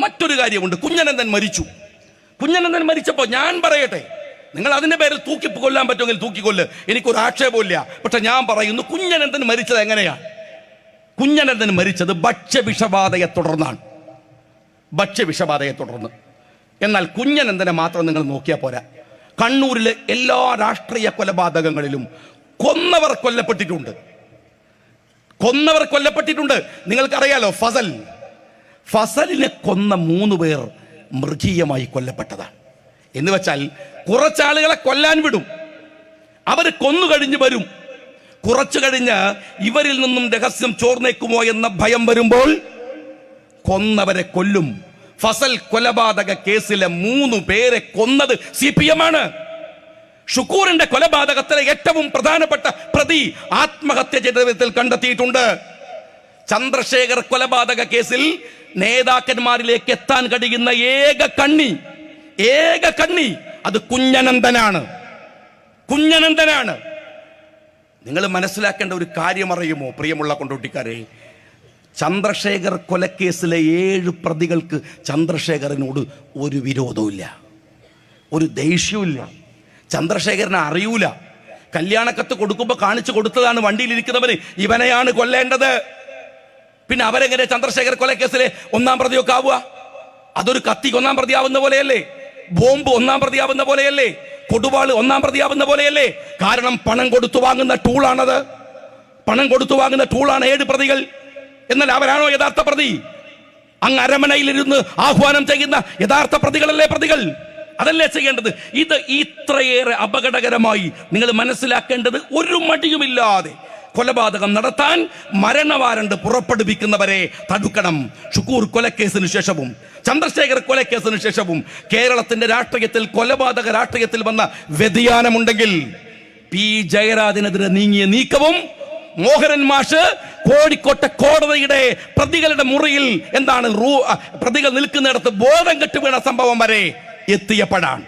മറ്റൊരു കാര്യമുണ്ട്. കുഞ്ഞനന്ദൻ മരിച്ചു. കുഞ്ഞനന്ദൻ മരിച്ചപ്പോൾ ഞാൻ പറയട്ടെ നിങ്ങൾ അതിന്റെ പേരിൽ തൂക്കി കൊല്ലാൻ പറ്റുമെങ്കിൽ തൂക്കിക്കൊല്ല്. എനിക്കൊരു ആക്ഷേപമില്ല പക്ഷെ ഞാൻ പറയുന്നു കുഞ്ഞനന്ദൻ മരിച്ചത് എങ്ങനെയാണ് കുഞ്ഞനന്ദൻ മരിച്ചത് ഭക്ഷ്യവിഷബാധയെ തുടർന്നാണ്. ഭക്ഷ്യവിഷബാധയെ തുടർന്ന്. എന്നാൽ കുഞ്ഞനന്ദനെ മാത്രം നിങ്ങൾ നോക്കിയാൽ പോരാ. കണ്ണൂരിലെ എല്ലാ രാഷ്ട്രീയ കൊലപാതകങ്ങളിലും കൊന്നവർ കൊല്ലപ്പെട്ടിട്ടുണ്ട്. കൊന്നവർ കൊല്ലപ്പെട്ടിട്ടുണ്ട്. നിങ്ങൾക്കറിയാലോ ഫസൽ. ഫസലിനെ കൊന്ന മൂന്ന് പേർ മൃഗീയമായി കൊല്ലപ്പെട്ടതാണ്. എന്ന് വെച്ചാൽ കുറച്ചാളുകളെ കൊല്ലാൻ വിടും. അവർ കൊന്നു കഴിഞ്ഞ് വരും. കുറച്ചു കഴിഞ്ഞ് ഇവരിൽ നിന്നും രഹസ്യം ചോർന്നേക്കുമോ എന്ന ഭയം വരുമ്പോൾ കൊന്നവരെ കൊല്ലും. ഫസൽ കൊലപാതക കേസിലെ മൂന്ന് പേരെ കൊന്നത് സി പി എം ആണ് ഷുക്കൂറിന്റെ കൊലപാതകത്തിലെ ഏറ്റവും പ്രധാനപ്പെട്ട പ്രതി ആത്മഹത്യ ചെയ്ത വിധത്തിൽ കണ്ടെത്തിയിട്ടുണ്ട്. ചന്ദ്രശേഖർ കൊലപാതക കേസിൽ നേതാക്കന്മാരിലേക്ക് എത്താൻ കഴിയുന്ന ഏക കണ്ണി ഏക കണ്ണി അത് കുഞ്ഞനന്ദനാണ് കുഞ്ഞനന്ദനാണ് നിങ്ങൾ മനസ്സിലാക്കേണ്ട ഒരു കാര്യം അറിയുമോ പ്രിയമുള്ള കൊണ്ടോട്ടിക്കാരെ? ചന്ദ്രശേഖർ കൊലക്കേസിലെ ഏഴ് പ്രതികൾക്ക് ചന്ദ്രശേഖരനോട് ഒരു വിരോധവുമില്ല. ഒരു ദേഷ്യവുമില്ല. ചന്ദ്രശേഖരനെ അറിയൂല. കല്യാണക്കത്ത് കൊടുക്കുമ്പോൾ കാണിച്ചു കൊടുത്തതാണ് വണ്ടിയിലിരിക്കുന്നവന് ഇവനെയാണ് കൊല്ലേണ്ടത്. പിന്നെ അവരെങ്ങനെ ചന്ദ്രശേഖർ കൊലക്കേസിലെ ഒന്നാം പ്രതിയൊക്കെ ആവുക? അതൊരു കത്തി ഒന്നാം പ്രതിയാവുന്ന പോലെയല്ലേ? ബോംബ് ഒന്നാം പ്രതിയാവുന്ന പോലെയല്ലേ? കൊടുവാൾ ഒന്നാം പ്രതിയാവുന്ന പോലെയല്ലേ? കാരണം പണം കൊടുത്തു വാങ്ങുന്ന ടൂളാണത്. പണം കൊടുത്തു വാങ്ങുന്ന ടൂളാണ് ഏഴ് പ്രതികൾ. എന്നാൽ അവരാണോ യഥാർത്ഥ പ്രതി? അങ്ങ് അരമനയിലിരുന്ന് ആഹ്വാനം ചെയ്യുന്ന യഥാർത്ഥ പ്രതികളല്ലേ പ്രതികൾ? അതല്ലേ ചെയ്യേണ്ടത്? ഇത് ഇത്രയേറെ അപകടകരമായി നിങ്ങൾ മനസ്സിലാക്കേണ്ടത് ഒരു മടിയുമില്ലാതെ കൊലപാതകം നടത്താൻ മരണവാരണ്ട് പുറപ്പെടുവിക്കുന്നവരെ തടുക്കണം. ഷുക്കൂർ കൊലക്കേസിന് ശേഷവും ചന്ദ്രശേഖർ കൊലക്കേസിന് ശേഷവും കേരളത്തിന്റെ രാഷ്ട്രീയത്തിൽ കൊലപാതക രാഷ്ട്രീയത്തിൽ വന്ന വ്യതിയാനമുണ്ടെങ്കിൽ പി. ജയരാജനെതിരെ നീങ്ങിയ നീക്കവും മോഹരൻ മാഷ് കോഴിക്കോട്ടെ കോടതിയുടെ പ്രതികളുടെ മുറിയിൽ എന്താണ് പ്രതികൾ നിൽക്കുന്നിടത്ത് ബോധം കെട്ടുവീണ സംഭവം വരെ എത്തിയപ്പോഴാണ്.